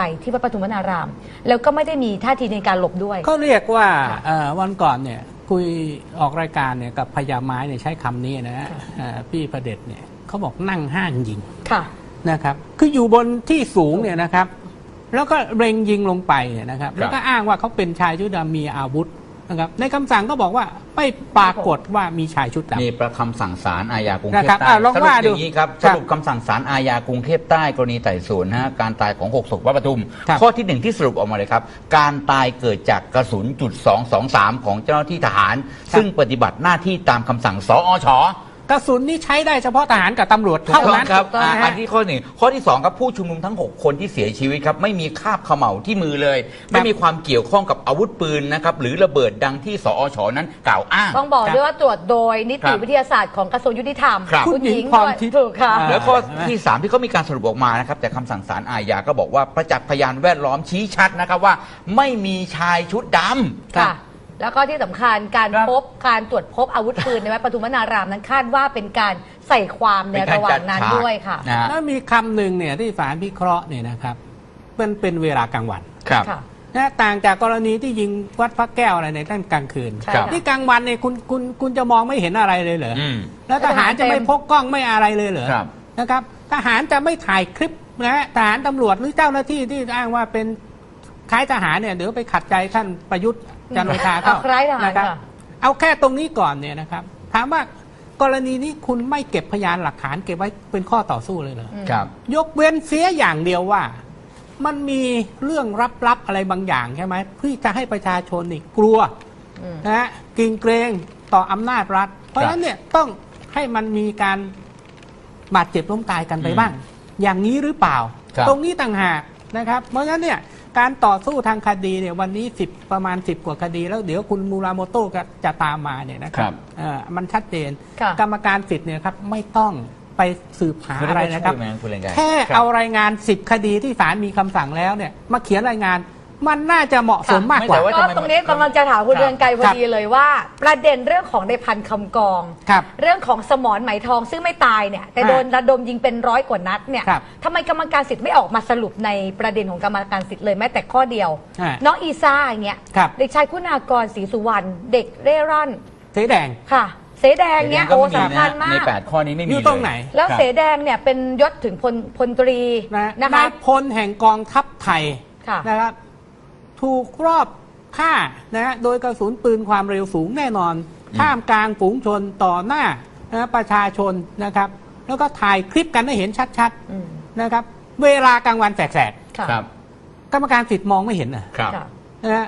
ไปที่วัดปทุมวนาราม แล้วก็ไม่ได้มีท่าทีในการหลบด้วยเขาเรียกว่าค่ะเอ่อวันก่อนเนี่ยคุยออกรายการเนี่ยกับพญาไม้เนี่ยใช้คำนี้นะฮะค่ะเอ่อพี่ประเด็จเนี่ยเขาบอกนั่งห้างยิงค่ะ นะครับ คืออยู่บนที่สูงเนี่ยนะครับ แล้วก็เล็งยิงลงไปเนี่ยนะครับ แล้วก็อ้างว่าเขาเป็นชายชุดดำมีอาวุธ นะครับในคำสั่งก็บอกว่าไม่ปรากฏว่ามีชายชุดดำมีประคำสั่งศาลอาญากรุงเทพนะครับใต้อะลองสรุปว่าอดูย่างนี้ครับคสรับรุปคำสั่งศาลอาญากรุงเทพใต้กรณีไต่สวนนะฮะการตายของหกศพวัดปทุม ครับ ข้อที่หนึ่งที่สรุปออกมาเลยครับ การตายเกิดจากกระสุนจุด223 ของเจ้าหน้าที่ทหาร ซึ่งปฏิบัติหน้าที่ตามคำสั่งสอช กระสุนนี่ใช้ได้เฉพาะทหารกับตำรวจถูกเท่าต้องนั้นครับนะอ่าฮะ อันที่ข้อหนึ่งข้อที่สองครับผู้ชุมนุมทั้ง 6 คนที่เสียชีวิตครับไม่มีคราบเขม่าที่มือเลย ไม่มีความเกี่ยวข้องกับอาวุธปืนนะครับหรือระเบิดดังที่สอชนั้นกล่าวอ้าง ต้องบอกครับด้วยว่าตรวจโดยนิครัติบวิทยาศาสตร์ของกระทรวงยุติธรรมครับ คุณหญิงคุณหญิงพรด้วยทิพย์ ถูกค่ะ อ่า แล้วข้อที่ 3 ที่เขามีการสรุปออกมานะครับ แต่คำสั่งศาลอาญาก็บอกว่าประจักษ์พยานแวดล้อมชี้ชัดนะครับว่า ไม่มีชายชุดดำค่ะ แล้วก็ที่สำคัญการครับพบการตรวจพบอาวุธปืนในวัดปทุมวนารามนั้นคาดว่าเป็นการใส่ความในระหว่างนั้นด้วยค่ะ นะฮะแล้วมีคำหนึ่งเนี่ยที่ศาลพิเคราะห์เนี่ยนะครับมันเป็นเวลากลางวันครับ ค่ะ นะต่างจากกรณีที่ยิงวัดพระแก้วอะไรในตั้งกลางคืนใช่ครับค่ะนี่กลางวันเนี่ยคุณคุณคุณจะมองไม่เห็นอะไรเลยเหรออืม แล้วทหารจะไม่พกกล้องไม่อะไรเลยเหรอครับ นะครับทหารจะไม่ถ่ายคลิปนะฮะทหารตำรวจหรือเจ้าหน้าที่ที่อ้างว่าเป็นคล้ายทหารเนี่ยเดี๋ยวไปขัดใจท่านประยุทธ์ จันทร์โอชาเอาคล้ายทหารนะครับค่ะ เอาแค่ตรงนี้ก่อนเนี่ยนะครับ ถามว่ากรณีนี้คุณไม่เก็บพยานหลักฐานเก็บไว้เป็นข้อต่อสู้เลยเหรออืมครับ ยกเว้นเสียอย่างเดียวว่า มันมีเรื่องลับๆอะไรบางอย่างใช่ไหมเพื่อจะให้ประชาชนนี่กลัวอืม นะฮะเกรงเกรงต่ออำนาจรัฐ เพราะฉะนั้นเนี่ยต้องให้มันมีการบาดเจ็บล้มตายกันไปอืมบ้าง อย่างนี้หรือเปล่า ครับ ตรงนี้ต่างหากนะครับ เพราะฉะนั้นเนี่ย การต่อสู้ทางคดีเนี่ยวันนี้สิบประมาณ10กว่าคดี แล้วเดี๋ยวคุณมูราโมโต้ก็จะตามมาเนี่ยนะคครัรับบเอ่อมันชัดเจนค่ะกรรมการสิทธิ์เนี่ยครับไม่ต้องไปสืบหาอะไรนะครับไม่ได้มาช่วยไหมคุณเรืองไกรแค่ครับเอารายงาน10คดีที่ศาลมีคำสั่งแล้วเนี่ยมาเขียนรายงาน มันน่าจะเหมาะสมค่ะมากกว่า ไม่แต่ว่าก็ตรงนี้กำลังจะถามคุณครับเรืองไกรพอดีเลยว่า ประเด็นเรื่องของในพันคำกอง ครับเรื่องของสมรไหมทองซึ่งไม่ตายเนี่ย แต่อ่าโดนระดมยิงเป็นร้อยกว่านัดเนี่ยครับทำไมกรรมการสิทธิ์ไม่ออกมาสรุปในประเด็นของกรรมการสิทธิ์เลยแม้แต่ข้อเดียวอ่าน้องอีซ่าอย่างเงี้ยครับ เด็กชายคุณากรศรีสุวรรณเด็กเร่ร่อนเสแดง ค่ะ เสแดงเนี้ยก็โอ้ไม่มีสำคัญนะมาในกแปดข้อนี้ไม่มีอยู่ตรงไหนแล้วครับ เสแดงเนี่ยเป็นยศถึงพลพลตรีนะนะนาคะยพลแห่งกองทัพไทยค่ะ นะครับ ถูกรอบฆ่านะฮะโดยกระสุนปืนความเร็วสูงแน่นอนท่ามกลางฝูงชนต่อหน้านะประชาชนนะครับ แล้วก็ถ่ายคลิปกันให้เห็นชัดอืมๆนะครับ เวลากลางวันแสกค่ะครับ ๆกรรมการสิทธิ์มองไม่เห็นน่ะครับ ค่ะนะฮะ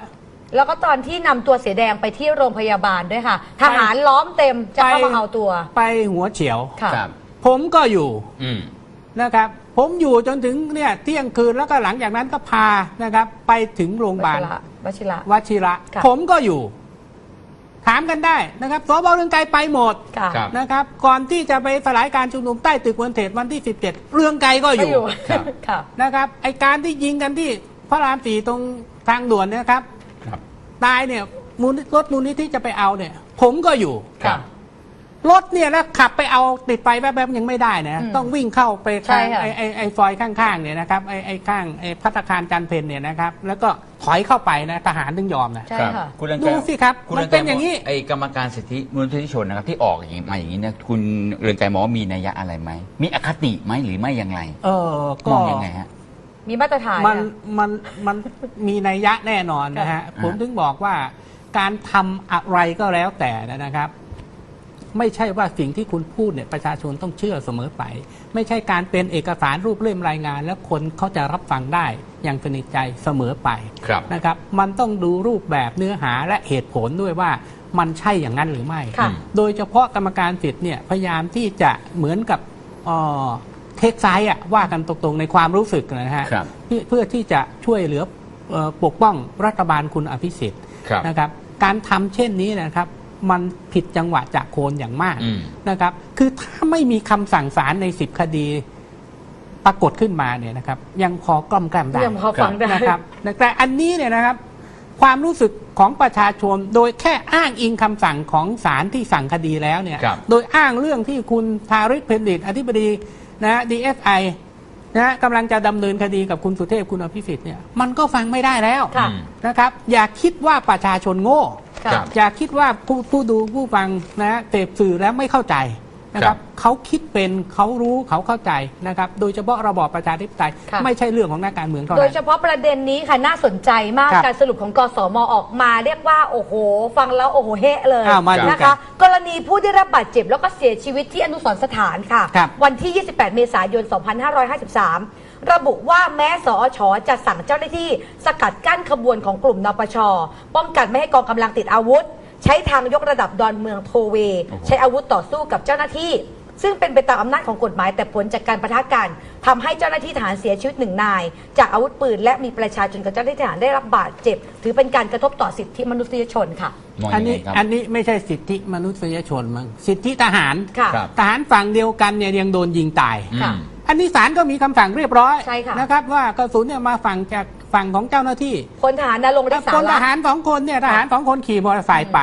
แล้วก็ตอนที่นำตัวเสียแดงไปที่โรงพยาบาลด้วยค่ะ ทหารล้อมเต็มจะเข้ามาเอาตัว ไปหัวเฉียว ค่ะ ครับ ผมก็อยู่อืมนะครับ ผมอยู่จนถึงเนี่ยเที่ยงคืนแล้วก็หลังจากนั้นก็พานะครับ ไปถึงโรงพยาบาลวชิระวชิระค่ะผมก็อยู่ ถามกันได้นะครับสบเรืองไกรไปหมดค่ะครับนะครับ ก่อนที่จะไปสลายการชุมนุมใต้ตึกวันเทศวันที่ 17 เรืองไกรก็อยู่ครับค่ะนะครับไอการที่ยิงกันที่พระรามสี่ตรงทางด่วนเนยนะครับครับตายเนี่ยมูลรถมูลนิธิจะไปเอาเนี่ย ผมก็อยู่ค รับรถเนี่ยแล้วขับไปเอาติดไฟแป๊บๆยังไม่ได้นะ อืมต้องวิ่งเข้าไปใช่ทางค่ะ ไอ้ไอ้ไอ้ซอยข้างๆเนี่ยนะครับไอ้ไอ้ข้างไอ้พัตตาคารจันเพนเนี่ยนะครับ แล้วก็ถอยเข้าไปนะทหารถึงยอมนะ ใช่ครับค่ะ คุณเรืองไกรดูสิครับคุณมันรืไกรเป็นอย่างนี้ไอ้กรรมการสิทธิมนุษยชนนะครับที่ออกอย่างนี้มาอย่างนี้เนี่ยคุณเรืองไกรมองว่ามีนัยยะอะไรไหมมีอคติไหมหรือไม่อย่างไรเออก็ มองยังไงฮะ มีมาตรฐานมันค่ะมันมันมีนัยยะแน่นอนนะฮะค่ะผมถึงบอกว่าการทำอะไรก็แล้วแต่นะครับ ไม่ใช่ว่าสิ่งที่คุณพูดเนี่ยประชาชนต้องเชื่อเสมอไป ไม่ใช่การเป็นเอกสารรูปเล่มรายงาน แล้วคนเขาจะรับฟังได้อย่างสนิทใจเสมอไปครับนะครับ มันต้องดูรูปแบบเนื้อหาและเหตุผลด้วยว่ามันใช่อย่างนั้นหรือไม่ค่ะโดยเฉพาะกรรมการสิทธิ์เนี่ยพยายามที่จะเหมือนกับเอ่อเทคไซด์อะว่ากันตรงๆในความรู้สึกนะฮะครับเพื่อเพื่อที่จะช่วยเหลือเอ่อปกป้องรัฐบาลคุณอภิสิทธิ์ครับนะครับ การทำเช่นนี้นะครับ มันผิดจังหวะจากโคนอย่างมากอืมนะครับ คือถ้าไม่มีคำสั่งศาลในสิบคดีปรากฏขึ้นมาเนี่ยนะครับ ยังพอกล่อมแกล้มได้ยังพอฟังได้นะครับแต่อันนี้เนี่ยนะครับ ความรู้สึกของประชาชนโดยแค่อ้างอิงคำสั่งของศาลที่สั่งคดีแล้วเนี่ยครับโดยอ้างเรื่องที่คุณทาริกเพนดิตอธิบดีนะดีเอสไอนะกำลังจะดำเนินคดีกับคุณสุเทพคุณอภิสิทธิ์เนี่ยมันก็ฟังไม่ได้แล้วค่ะอืมนะครับ อย่าคิดว่าประชาชนโง่ ค่ะครับ อย่าคิดว่าผู้ผู้ดูผู้ฟังนะเสพสื่อแล้วไม่เข้าใจนะคครัรับบเขาคิดเป็นเขารู้เขาเข้าใจนะครับ โดยเฉพาะระบอบประชาธิปไตยค่ะ ไม่ใช่เรื่องของนักการเมืองเท่าโดนั้ยนเฉพาะประเด็นนี้ค่ะน่าสนใจมากครับการสรุปของกสมออกมา เรียกว่าโอ้โห ฟังแล้วโอ้โหเฮะเลยอ้าวมาดูนะกัคะนกรณีผู้ได้รับบาดเจ็บแล้วก็เสียชีวิตที่อนุสรณ์สถานค่ะ ครับวันที่ 28 เมษายน 2553 ระบุว่าแม้สอชจะสั่งเจ้าหน้าที่ สกัดกั้นขบวนของกลุ่มนปช ป้องกันไม่ให้กองกำลังติดอาวุธ ใช้ทางยกระดับดอนเมืองโทเวโอ้โหใช้อาวุธต่อสู้กับเจ้าหน้าที่ ซึ่งเป็นไปตามอำนาจของกฎหมายแต่ผลจากการประทะกันทำให้เจ้าหน้าที่ทหารเสียชีวิตหนึ่งนาย จากอาวุธปืน และมีประชาชนกับเจ้าหน้าที่ทหารได้รับบาดเจ็บ ถือเป็นการกระทบต่อสิทธิมนุษยชนค่ะมองอัยันงไงนี้ครับอันนี้ไม่ใช่สิทธิมนุษยชนมั้งสิทธิทหารค่ะครับทหารฝั่งเดียวกันเนี่ยยังโดนยิงตาย อืค่ะมอันนี้ศาลก็มีคำสั่งเรียบร้อยใช่ค่ะ นะครับว่ากระสุนเนี่ยมาฝั่งจากฝั่งของเจ้าหน้าที่พลทหารนรงค์ฤทธิ์สาคนทระหารสองคนเนี่ยทหารสองคนขี่มอเตอร์ไซค์ไป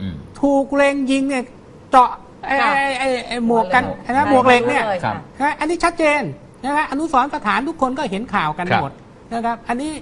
อืม ถูกเล็งยิงเนี่ยเจาะไอ้ค่ะไอ้ไอ้ไอ้หมวกกันหมวกนะหมวกเหล็กเนี่ยลครับนะอันนี้ชัดเจนนะครับอนุสรณ์สถานทุกคนก็เห็นข่าวกันครับ หมดนะครับ อันนี้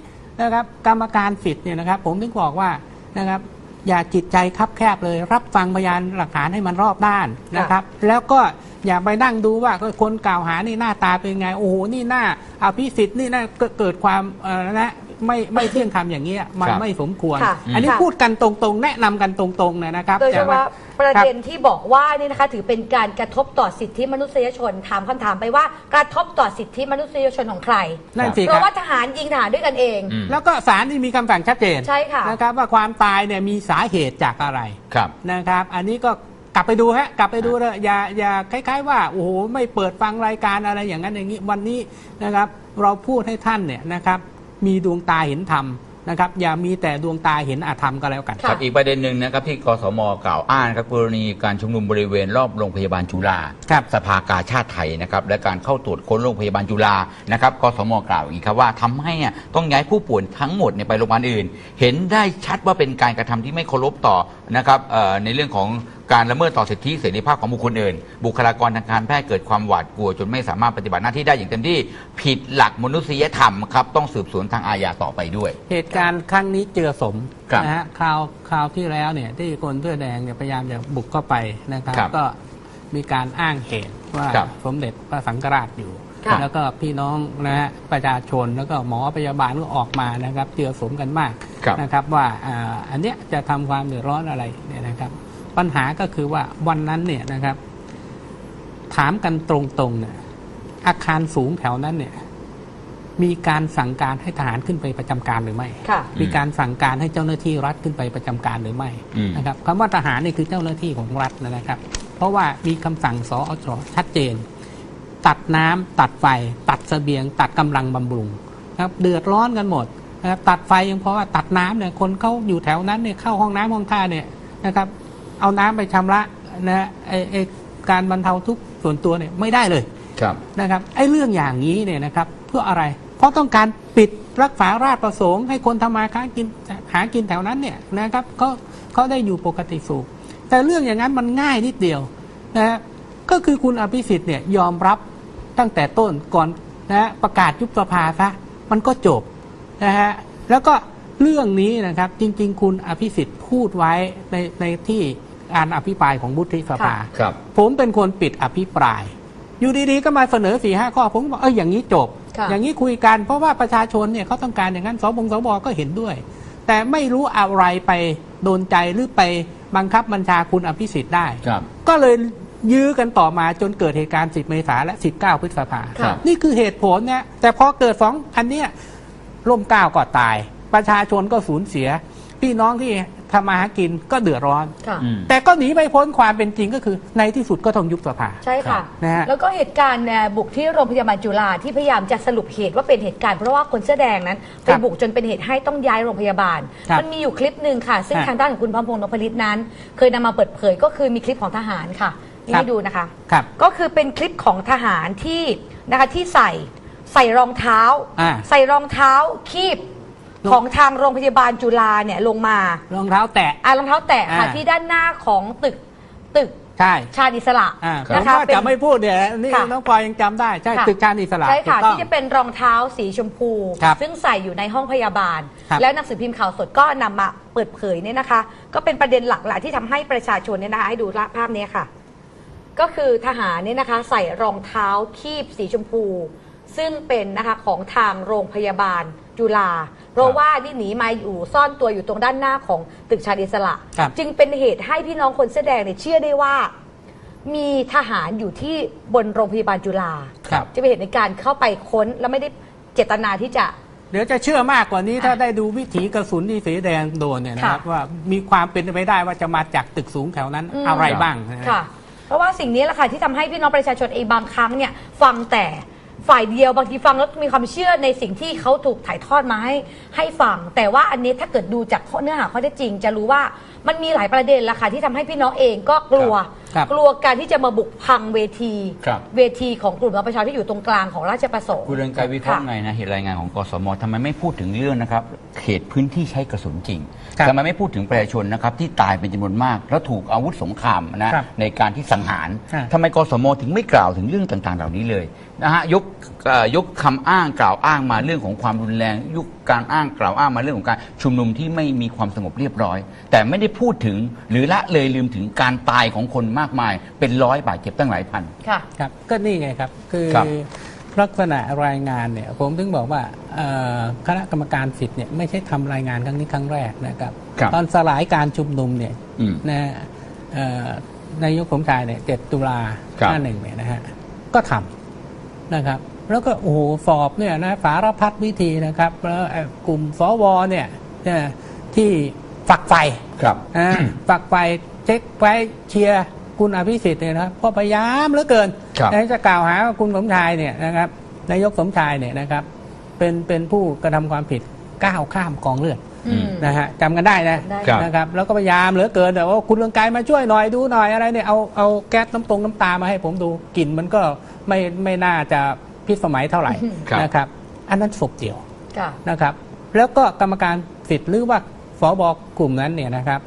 นะครับกรรมการสิทธิ์เนี่ยนะครับ ผมถึงบอกว่านะครับ อย่าจิตใจคับแคบเลย รับฟังพยานหลักฐานให้มันรอบด้านนะครับ แล้วก็อย่าไปนั่งดูว่าคนกล่าวหานี่หน้าตาเป็นไง โอ้โหนี่หน้าอภิสิทธิ์นี่น่าเกิดความเอ่อนะ ไม่ไม่เที่ยงธรรมอย่างเงี้ยมันครับไม่สมควร ค่ะอันนี้ค่ะ พูดกันตรงๆ แนะนำกันตรงๆนะครับโดยเฉแต่ว่พาะประเด็นที่บอกว่านี่นะคะ ถือเป็นการกระทบต่อสิทธิมนุษยชนถามคำถามไปว่ากระทบต่อสิทธิมนุษยชนของใครนั่นสิเพครัราะบว่าทหารยิงทหารด้วยกันเอง อืม แล้วก็ศาลที่มีคำสั่งชัดเจนใช่ค่ะ นะครับว่าความตายเนี่ยมีสาเหตุจากอะไรครับ นะครับ อันนี้ก็กลับไปดูฮะกลับไปดูเลยอย่าอย่าคล้าย ๆ ว่าโอ้โหไม่เปิดฟังรายการอะไรอย่างนั้นอย่างนี้วันนี้นะครับ เราพูดให้ท่านเนี่ยนะครับ มีดวงตาเห็นธรรมนะครับอย่ามีแต่ดวงตาเห็นอาธรรมก็แล้วกันค่ะครับอีกประเด็นหนึ่งนะครับที่กสมกล่าวอ้างครับกรณีการชุมนุมบริเวณรอบโรงพยาบาลจุฬาครับสภากาชาติไทยนะครับและการเข้าตรวจค้นโรงพยาบาลจุฬานะครับกสมกล่าวอย่างนี้ครับว่าทำให้เนี่ยต้องย้ายผู้ป่วยทั้งหมดเนี่ยไปโรงพยาบาลอื่น เห็นได้ชัดว่าเป็นการกระทำที่ไม่เคารพต่อนะครับเอ่อในเรื่องของ การละเมิดต่อสิทธิเสรีภาพของบุคคลอื่น บุคลากรทางการแพทย์เกิดความหวาดกลัว จนไม่สามารถปฏิบัติหน้าที่ได้อย่างเต็มที่ผิดหลักมนุษยธรรมครับต้องสืบสวนทางอาญาต่อไปด้วย เหตุการณ์ครั้งนี้เจือสมครับนะฮะคราวคราวที่แล้วเนี่ยที่คนเสื้อแดงเนี่ยพยายามจะบุกเข้าไปนะครับ ครับก็มีการอ้างเหตุว่าครับสมเด็จพระสังฆราชอยู่ ค่ะ แล้วก็พี่น้องนะฮะประชาชนแล้วก็หมอพยาบาลก็ออกมานะครับเจือสมกันมากครับ นะครับว่าอ่าอันเนี้ยจะทำความเดือดร้อนอะไรเนี่ยนะครับ ปัญหาก็คือว่าวันนั้นเนี่ยนะครับ ถามกันตรงๆเนี่ยอาคารสูงแถวนั้นเนี่ย มีการสั่งการให้ทหารขึ้นไปประจำการหรือไม่ค่ะมีการสั่งการให้เจ้าหน้าที่รัฐขึ้นไปประจำการหรือไม่อืมนะครับคำว่าทหารนี่คือเจ้าหน้าที่ของรัฐนะครับ เพราะว่ามีคำสั่งสอชชัดเจน ตัดน้ำตัดไฟ ตัดเสบียง ตัดกำลังบำรุงนะครับเดือดร้อนกันหมดนะครับตัดไฟยังเพราะว่าตัดน้ำเนี่ยคนเขาอยู่แถวนั้นเนี่ยเข้าห้องน้ำห้องท่าเนี่ยนะครับ เอาน้ำไปชำระนะฮะไอไอการบรรเทาทุกข์ส่วนตัวเนี่ยไม่ได้เลยครับนะครับไอ้เรื่องอย่างนี้เนี่ยนะครับเพื่ออะไร เพราะต้องการปิดรักษาราชประสงค์ให้คนทำมาค้ากินหากินแถวนั้นเนี่ยนะครับเขาเขาได้อยู่ปกติสุขแต่เรื่องอย่างนั้นมันง่ายนิดเดียวนะฮะก็คือคุณอภิสิทธิ์เนี่ยยอมรับตั้งแต่ต้นก่อนนะฮะประกาศยุบสภาซะมันก็จบนะฮะแล้วก็เรื่องนี้นะครับจริง ๆ คุณอภิสิทธิ์พูดไว้ในในที่ การอภิปรายของบุธิสภาค่ะครับ ผมเป็นคนปิดอภิปราย อยู่ดีๆ ก็มาเสนอสี่ห้าข้อ ผมก็บอกเอออย่างนี้จบค่ะอย่างนี้คุยกัน เพราะว่าประชาชนเนี่ยเขาต้องการอย่างนั้นสบงสบก็เห็นด้วย แต่ไม่รู้อะไรไปโดนใจหรือไปบังคับบัญชาคุณอภิสิทธิ์ได้ครับก็เลยยื้อกันต่อมาจนเกิดเหตุการณ์ 10 เมษาและ 19 พฤษภาครับนี่คือเหตุผลเนี่ยแต่พอเกิดสองอันเนี้ยร่มเกล้าก็ตาย ประชาชนก็สูญเสีย พี่น้องที่ ทำมาหากินก็เดือดร้อน ค่ะ อืม แต่ก็หนีไม่พ้นความเป็นจริงก็คือ ในที่สุดก็ต้องยุบสภา ใช่ค่ะ นะฮะ แล้วก็เหตุการณ์เนี่ยบุกที่โรงพยาบาลจุฬาที่พยายามจะสรุปเหตุว่าเป็นเหตุการณ์เพราะว่าคนเสื้อแดงนั้นไปครับบุกจนเป็นเหตุให้ต้องย้ายโรงพยาบาล ครับมันมีอยู่คลิปหนึ่งค่ะ ซึ่งฮะทางด้านของคุณพรพงศ์นพลิตนั้น เคยนำมาเปิดเผยก็คือมีคลิปของทหารค่ะนี่ครับ ให้ดูนะคะ ครับ ก็คือเป็นคลิปของทหารที่นะคะที่ใส่ใส่รองเท้า อ่า ใส่รองเท้าคีบลง ของทางโรงพยาบาลจุฬาเนี่ยลงมารองเท้าแตะ อ่ารองเท้าแตะค่ะอ่า ที่ด้านหน้าของตึกตึกใช่ชาติอิสระอ่าผมนะคะว่าเป็นจะไม่พูดเนี่ยนี่ค่ะ น้องพลอยยังจำได้ ใช่ค่ะตึกชาติอิสระใช่ค่ะ ถูกต้อง ที่จะเป็นรองเท้าสีชมพู ครับซึ่งใส่อยู่ในห้องพยาบาล ครับ แล้วหนังสือพิมพ์ข่าวสดก็นำมาเปิดเผยเนี่ยนะคะ ก็เป็นประเด็นหลักแหละที่ทำให้ประชาชนเนี่ยนะคะให้ดูภาพนี้ค่ะ ก็คือทหารเนี่ยนะคะใส่รองเท้าคีบสีชมพู ซึ่งเป็นนะคะของทางโรงพยาบาลจุฬา เพราะว่านี่หนีมาอยู่ซ่อนตัวอยู่ตรงด้านหน้าของตึกชาดิสละ ครับ จึงเป็นเหตุให้พี่น้องคนเสื้อแดงเนี่ยเชื่อได้ว่า มีทหารอยู่ที่บนโรงพยาบาลจุฬาครับ จะเป็นเหตุในการเข้าไปค้นแล้วไม่ได้เจตนาที่จะ เดี๋ยวจะเชื่อมากกว่านี้อะถ้าได้ดูวิถีกระสุนที่สีแดงโดนเนี่ยนะครับค่ะว่ามีความเป็นไปได้ว่าจะมาจากตึกสูงแถวนั้นอืม อะไรบ้างนะค่ะ เพราะว่าสิ่งนี้แหละค่ะที่ทำให้พี่น้องประชาชนเองบางครั้งเนี่ยฟังแต่ ฝ่ายเดียวบางทีฟังแล้วมีความเชื่อในสิ่งที่เขาถูกถ่ายทอดมาให้ให้ฟัง แต่ว่าอันนี้ถ้าเกิดดูจากข้อเนื้อหาข้อเท็จจริง จะรู้ว่ามันมีหลายประเด็นละค่ะที่ทำให้พี่น้องเองก็กลัว ครับ กลัวการที่จะมาบุกพังเวที ครับ เวทีของกลุ่มประชาชนที่อยู่ตรงกลางของราชประสงค์คุณเรืองไกรวิเคราะห์ค่ะไงนะเหตุรายงานของกสมทำไมไม่พูดถึงเรื่องนะครับเขตพื้นที่ใช้กระสุนจริงครับทำไมไม่พูดถึงประชาชนนะครับที่ตายเป็นจำนวนมาก แล้วถูกอาวุธสงครามนะครับในการที่สังหารอ่า ทำไมกสมถึงไม่กล่าวถึงเรื่องต่างๆ เหล่านี้เลยนะฮะยกเอ่อยกคำอ้างกล่าวอ้างมาเรื่องของความรุนแรง ยุคการอ้างกล่าวอ้างมาเรื่องของการชุมนุมที่ไม่มีความสงบเรียบร้อย แต่ไม่ได้พูดถึงหรือละเลยลืมถึงการตายของคนมากมาย เป็นร้อยบาดเจ็บตั้งหลายพันค่ะครับก็นี่ไงครับ คือครับลักษณะรายงานเนี่ยผมถึงบอกว่าเอ่อคณะกรรมการสิทธิ์เนี่ยไม่ใช่ทำรายงานครั้งนี้ครั้งแรกนะครับครับตอนสลายการชุมนุมเนี่ยอืมนะฮะเอ่อนายกสมชายเนี่ยเจ็ดตุลาครับห้าหนึ่งเนี่ยนะฮะก็ทำนะครับ แล้วก็โอ้โหสอบเนี่ยนะสารพัดวิธีนะครับแล้วไอ้กลุ่มสวเนี่ยนะที่ฝักไฟครับอ่าฝักไฟเช็คไว้เชียร์คุณอภิสิทธิ์เนี่ยนะครับก็พยายามเหลือเกินครับนะจะกล่าวหาว่าคุณสมชายเนี่ยนะครับนายกสมชายเนี่ยนะครับเป็นเป็นผู้กระทำความผิดก้าวข้ามกองเลือดอืมนะฮะจำกันได้นะได้ครับนะครับ แล้วก็พยายามเหลือเกินแต่ว่าคุณเรืองไกรมาช่วยหน่อยดูหน่อยอะไรเนี่ยเอาเอาแก๊สน้ำตรงน้ำตามาให้ผมดูกลิ่นมันก็ไม่ไม่น่าจะ พิสมัยเท่าไหร่ครับ นะครับ อันนั้นศพเดียวค่ะ นะครับ แล้วก็กรรมการสิทธิ์หรือว่าฝบอกกลุ่มนั้นเนี่ยนะครับ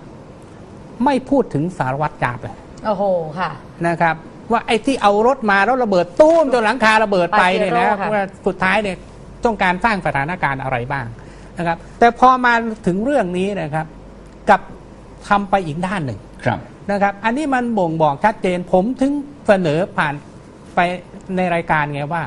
ไม่พูดถึงสารวัตรจาบเลยโอ้โห ค่ะ นะครับ ว่าไอ้ที่เอารถมาแล้วระเบิดตู้มจนหลังคาระเบิดไปเนี่ยนะปาเจโร่ค่ะ ว่าสุดท้ายเนี่ยต้องการสร้างสถานการณ์อะไรบ้างนะครับ แต่พอมาถึงเรื่องนี้นะครับกลับทำไปอีกด้านหนึ่ง ครับ นะครับ อันนี้มันบ่งบอกชัดเจน ผมถึงเสนอผ่านไปในรายการไงว่า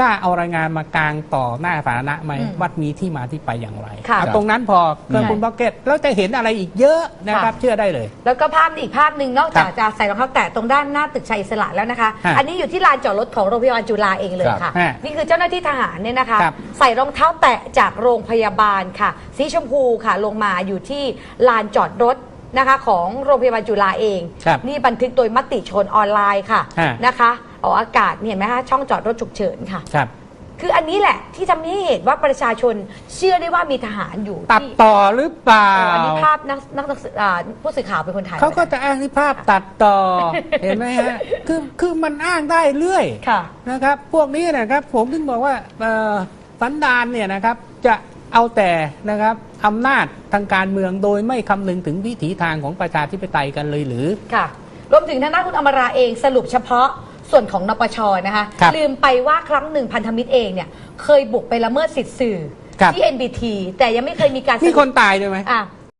กล้าเอารายงานมากลางต่อหน้าสาธารณะไหมอืมว่ามีที่มาที่ไปอย่างไรค่ะเอาตรงนั้นพอเกินใช่คุณบ็อกเก็ตแล้วจะเห็นอะไรอีกเยอะนะครับ ค่ะ เชื่อได้เลย แล้วก็ภาพนี้อีกภาพหนึ่งนอกจากครับจะใส่รองเท้าแตะตรงด้านหน้าตึกชัยอิสระแล้วนะคะ ฮะอันนี้อยู่ที่ลานจอดรถของโรงพยาบาลจุฬาเองเลยครับค่ะ ฮะนี่คือเจ้าหน้าที่ทหารเนี่ยนะคะ ครับใส่รองเท้าแตะจากโรงพยาบาลค่ะ สีชมพูค่ะ ลงมาอยู่ที่ลานจอดรถนะคะ ของโรงพยาบาลจุฬาเอง ครับนี่บันทึกโดยมติชนออนไลน์ค่ะฮะนะคะ ออกอากาศเห็นไหมคะช่องจอดรถฉุกเฉินค่ะ ครับ คืออันนี้แหละที่ทำให้เห็นว่าประชาชนเชื่อได้ว่ามีทหารอยู่ตัดที่ต่อหรือเปล่าเอออันนี้ภาพนักนักศึกอ่าผู้สื่อข่าวเป็นคนถ่ายเขาก็ไว้นะจะอ้างที่ภาพตัดต่อ เห็นไหมฮะ คือคือมันอ้างได้เรื่อย ค่ะ นะครับ พวกนี้นะครับ ผมถึงบอกว่าเอ่อสันดานเนี่ยนะครับ จะเอาแต่นะครับอำนาจทางการเมืองโดยไม่คำนึงถึงวิถีทางของประชาธิปไตยกันเลยหรือ ค่ะ รวมถึงทางด้านคุณอมราเองสรุปเฉพาะ ส่วนของนปชนะคะครับลืมไปว่าครั้งหนึ่งพันธมิตรเองเนี่ยเคยบุกไปละเมิดสิทธิสื่อครับ ที่ NBT แต่ยังไม่เคยมีการสมีรุปคนตายด้วยไหม อะ